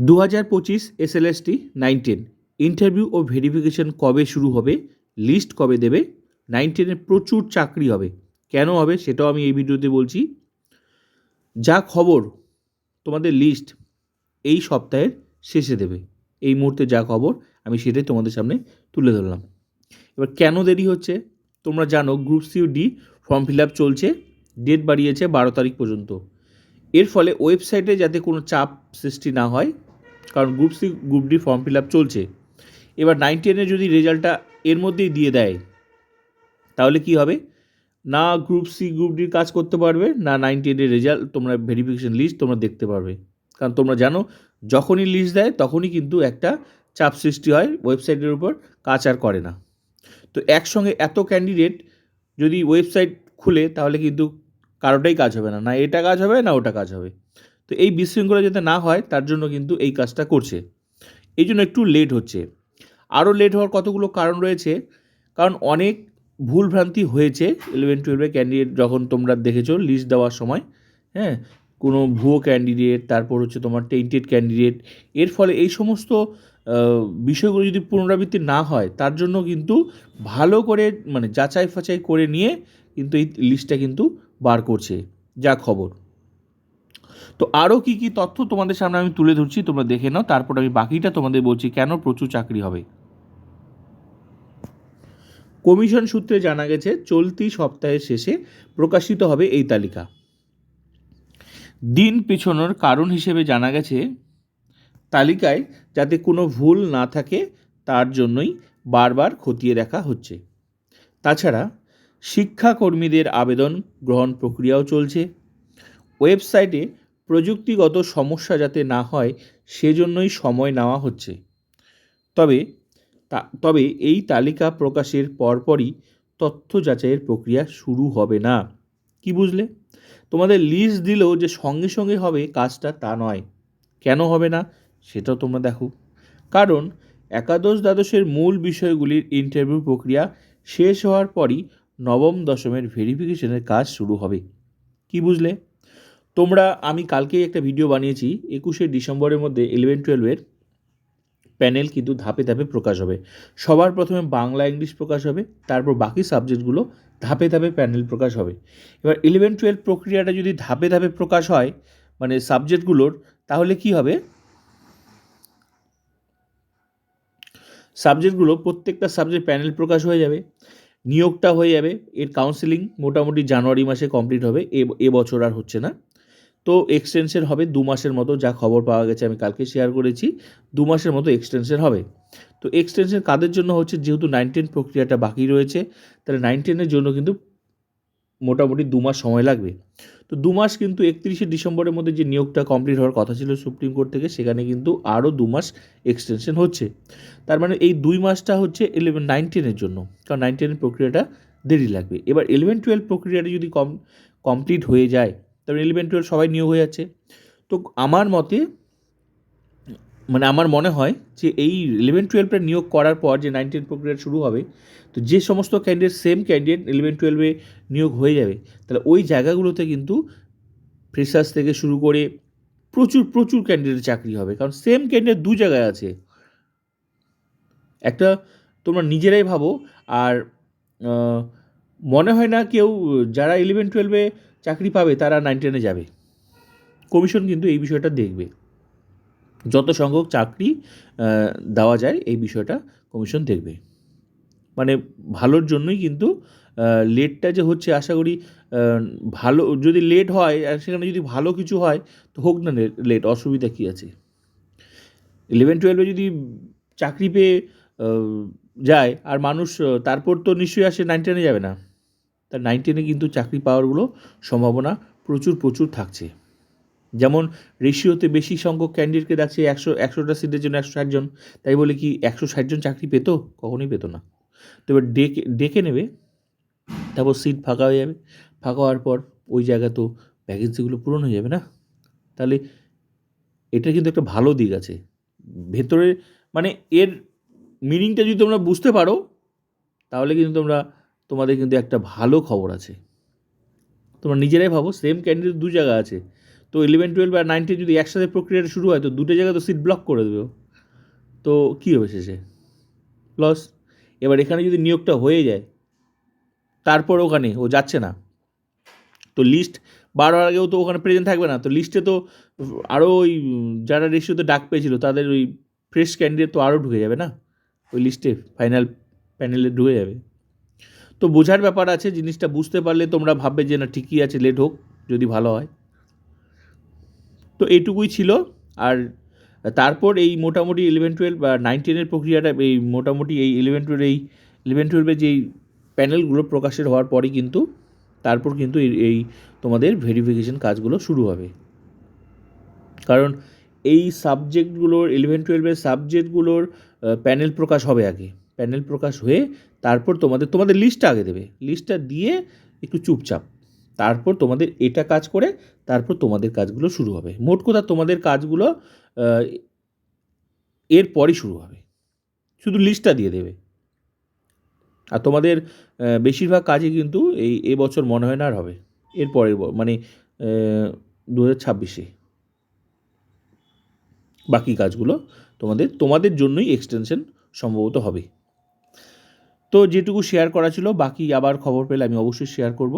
দু হাজার পঁচিশ এসএলএসটি টেন ইন্টারভিউ ও ভেরিফিকেশন কবে শুরু হবে? লিস্ট কবে দেবে? নাইন টেনে প্রচুর চাকরি হবে। কেন হবে? সেটাও আমি এই ভিডিওতে বলছি। যা খবর তোমাদের লিস্ট এই সপ্তাহের শেষে দেবে। এই মুহূর্তে যা খবর, আমি সেটাই তোমাদের সামনে তুলে ধরলাম। এবার কেন দেরি হচ্ছে? তোমরা জানো group C D form fill up চলছে। ডেট বাড়িয়েছে বারো তারিখ পর্যন্ত। এর ফলে ওয়েবসাইটে যাতে কোনো চাপ সৃষ্টি না হয় কারণ group C group D form fill up চলছে। এবার নাইন টেনে যদি রেজাল্টটা এর মধ্যেই দিয়ে দেয়, তাহলে কি হবে? না গ্রুপ সি গ্রুপ ডির কাজ করতে পারবে, না নাইন টেনের রেজাল্ট তোমরা ভেরিফিকেশন লিস্ট তোমরা দেখতে পারবে। কারণ তোমরা জানো, যখনই লিস্ট দেয়, তখনই কিন্তু একটা চাপ সৃষ্টি হয় ওয়েবসাইটের উপর, কাজ আর করে না। তো একসঙ্গে এত ক্যান্ডিডেট যদি ওয়েবসাইট খুলে, তাহলে কিন্তু কারোটাই কাজ হবে না। না এটা কাজ হবে, না ওটা কাজ হবে। তো এই বিশৃঙ্খলা যাতে না হয়, তার জন্য কিন্তু এই কাজটা করছে। এই জন্য একটু লেট হচ্ছে। আরও লেট হওয়ার কতগুলো কারণ রয়েছে? কারণ অনেক ভুলভ্রান্তি হয়েছে ইলেভেন টুয়েলভে ক্যান্ডিডেট যখন তোমরা দেখেছ লিস্ট দেওয়ার সময়। হ্যাঁ কোনো ভুয়ো ক্যান্ডিডেট তারপর হচ্ছে তোমার টেন্টেড ক্যান্ডিডেট এর ফলে এই সমস্ত বিষয়গুলো যদি পুনরাবৃত্তি না হয়, তার জন্য কিন্তু ভালো করে মানে যাচাই ফাচাই করে নিয়ে কিন্তু এই লিস্টটা কিন্তু বার করছে। যা খবর। তো আরও কী কী তথ্য তোমাদের সামনে আমি তুলে ধরছি, তোমরা দেখে নাও, তারপর আমি বাকিটা তোমাদের বলছি কেন প্রচুর চাকরি হবে। কমিশন সূত্রে জানা গেছে, চলতি সপ্তাহের শেষে প্রকাশিত হবে এই তালিকা। দিন পেছনোর কারণ হিসেবে জানা গেছে, তালিকায় যাতে কোনো ভুল না থাকে, তার জন্যই বারবার খতিয়ে দেখা হচ্ছে। তাছাড়া, শিক্ষাকর্মীদের আবেদন গ্রহণ প্রক্রিয়াও চলছে। ওয়েবসাইটে প্রযুক্তিগত সমস্যা যাতে না হয়, সেজন্যই সময় নেওয়া হচ্ছে। তবে তা, তবে এই তালিকা প্রকাশের পরপরই তথ্য যাচাইয়ের প্রক্রিয়া শুরু হবে না। কি বুঝলে? তোমাদের লিস্ট দিলেও যে সঙ্গে সঙ্গে হবে কাজটা তা নয়। কেন হবে না, সেটাও তোমরা দেখো। কারণ একাদশ দ্বাদশের মূল বিষয়গুলির ইন্টারভিউ প্রক্রিয়া শেষ হওয়ার পরই নবম দশমের ভেরিফিকেশনের কাজ শুরু হবে। কি বুঝলে? তোমরা, আমি কালকেই একটা ভিডিও বানিয়েছি, একুশে ডিসেম্বরের মধ্যে ইলেভেন টুয়েলভের প্যানেল কিন্তু ধাপে ধাপে প্রকাশ হবে। সবার প্রথমে বাংলা ইংলিশ প্রকাশ হবে, তারপর বাকি সাবজেক্টগুলো ধাপে ধাপে প্যানেল প্রকাশ হবে। এবার ইলেভেন টুয়েলভ প্রক্রিয়াটা যদি ধাপে ধাপে প্রকাশ হয় মানে সাবজেক্টগুলোর তাহলে কি হবে? সাবজেক্টগুলো প্রত্যেকটা সাবজেক্ট প্যানেল প্রকাশ হয়ে যাবে, নিয়োগটা হয়ে যাবে, এর কাউন্সিলিং মোটামুটি জানুয়ারি মাসে কমপ্লিট হবে এ বছর আর হচ্ছে না। তো এক্সটেনশন হবে দু মাসের মতো, যা খবর পাওয়া গেছে আমি কালকে শেয়ার করেছি, দু মাসের মতো এক্সটেনশন হবে। তো এক্সটেনশন কাদের জন্য হচ্ছে? যেহেতু নাইন টেন প্রক্রিয়াটা বাকি রয়েছে, তাহলে নাইন টেনের জন্য কিন্তু মোটামুটি দু মাস সময় লাগবে। তো দু মাস কিন্তু একত্রিশে ডিসেম্বরের মধ্যে যে নিয়োগটা কমপ্লিট হওয়ার কথা ছিল সুপ্রিম কোর্ট থেকে, সেখানে কিন্তু আরও দু মাস এক্সটেনশন হচ্ছে। তার মানে এই দুই মাসটা হচ্ছে ইলেভেন নাইন টেনের জন্য, কারণ নাইন টেনের প্রক্রিয়াটা দেরি লাগবে। এবার ইলেভেন টুয়েলভ প্রক্রিয়াটা যদি কম কমপ্লিট হয়ে যায় তারপরে ইলেভেন টুয়েলভ সবাই নিয়োগ হয়ে যাচ্ছে। তো আমার মতে মানে আমার মনে হয় যে এই ইলেভেন টুয়েলভটা নিয়োগ করার পর যে নাইন টেন প্রক্রিয়া শুরু হবে, তো যে সমস্ত ক্যান্ডিডেট সেম ক্যান্ডিডেট ইলেভেন টুয়েলভে নিয়োগ হয়ে যাবে, তাহলে ওই জায়গাগুলোতে কিন্তু ফ্রেশার্স থেকে শুরু করে প্রচুর প্রচুর ক্যান্ডিডেট চাকরি হবে। কারণ সেম ক্যান্ডিডেট দু জায়গায় আছে। একটা তোমরা নিজেরাই ভাবো, আর মনে হয় না কেউ, যারা ইলেভেন টুয়েলভে চাকরি পাবে, তারা নাইন টেনে যাবে। কমিশন কিন্তু এই বিষয়টা দেখবে। যত সংখ্যক চাকরি দেওয়া যায়, এই বিষয়টা কমিশন দেখবে। মানে ভালোর জন্যই কিন্তু লেটটা যে হচ্ছে, আশা করি ভালো, যদি লেট হয়, আর সেখানে যদি ভালো কিছু হয়, তো হোক না লেট অসুবিধা কী আছে? ইলেভেন টুয়েলভে যদি চাকরি পেয়ে যায়, আর মানুষ তারপর তো নিশ্চয়ই আসে নাইন টেনে যাবে না। তার নাইন টেনে কিন্তু চাকরি পাওয়ারগুলো সম্ভাবনা প্রচুর প্রচুর থাকছে। যেমন রেশিওতে বেশি সংখ্যক ক্যান্ডিডেটকে ডাকছে একশো, একশোটা সিটের জন্য একশো ষাটজন তাই বলে কি একশো ষাটজন চাকরি পেত? কখনোই পেতো না। তো এবার ডেকে ডেকে নেবে, তারপর সিট ফাঁকা হয়ে যাবে। ফাঁকা হওয়ার পর ওই জায়গা তো ভ্যাকেন্সিগুলো পূরণ হয়ে যাবে না? তাহলে এটা কিন্তু একটা ভালো দিক আছে। ভেতরে মানে এর মিনিংটা যদি তোমরা বুঝতে পারো, তাহলে কিন্তু তোমরা তোমাদের কিন্তু একটা ভালো খবর আছে। তোমরা নিজেরাই ভাবো সেম ক্যান্ডিডেট দু জায়গা আছে। তো ইলেভেন টুয়েলভ আর নাইনটিন যদি একসাথে প্রক্রিয়াটা শুরু হয়, তো দুটো জায়গায় তো সিট ব্লক করে দেবে তো কী হবে শেষে? লস এবার এখানে যদি নিয়োগটা হয়ে যায়, তারপর ওখানে ও যাচ্ছে না। তো লিস্ট বারোর আগেও তো ওখানে প্রেজেন্ট থাকবে না, তো লিস্টে তো আরও ওই যারা রেশিওতে ডাক পেয়েছিল, তাদের ওই ফ্রেশ ক্যান্ডিডেট তো আরও ঢুকে যাবে না? ওই লিস্টে ফাইনাল প্যানেলে ঢুকে যাবে। তো বোঝার ব্যাপার আছে, জিনিসটা বুঝতে পারলে তোমরা ভাববে যে না, ঠিকই আছে লেট হোক, যদি ভালো হয়। তো এইটুকুই ছিল, আর তারপর এই মোটামুটি ইলেভেন টুয়েলভ বা নাইন টেনের প্রক্রিয়াটা, এই মোটামুটি এই ইলেভেন টুয়েলভ এই ইলেভেন টুয়েলভের যেই প্যানেলগুলো প্রকাশের হওয়ার পরই কিন্তু, তারপর কিন্তু এই এই তোমাদের ভেরিফিকেশন কাজগুলো শুরু হবে। কারণ এই সাবজেক্টগুলোর ইলেভেন টুয়েলভের সাবজেক্টগুলোর প্যানেল প্রকাশ হবে আগে। প্যানেল প্রকাশ হয়ে তারপর তোমাদের তোমাদের লিস্টটা আগে দেবে। লিস্টটা দিয়ে একটু চুপচাপ। তারপর তোমাদের এটা কাজ করে, তারপর তোমাদের কাজগুলো শুরু হবে। মোট কথা তোমাদের কাজগুলো এর পরই শুরু হবে। শুধু লিস্টটা দিয়ে দেবে। আর তোমাদের বেশিরভাগ কাজই কিন্তু এই এবছর মনে হয় না আর হবে। এর পরের মানে দু হাজার ছাব্বিশে। বাকি কাজগুলো তোমাদের তোমাদের জন্যই এক্সটেনশন সম্ভবত হবে। তো যেটুকু শেয়ার করা ছিল বাকি আবার খবর পেলে আমি অবশ্যই শেয়ার করব।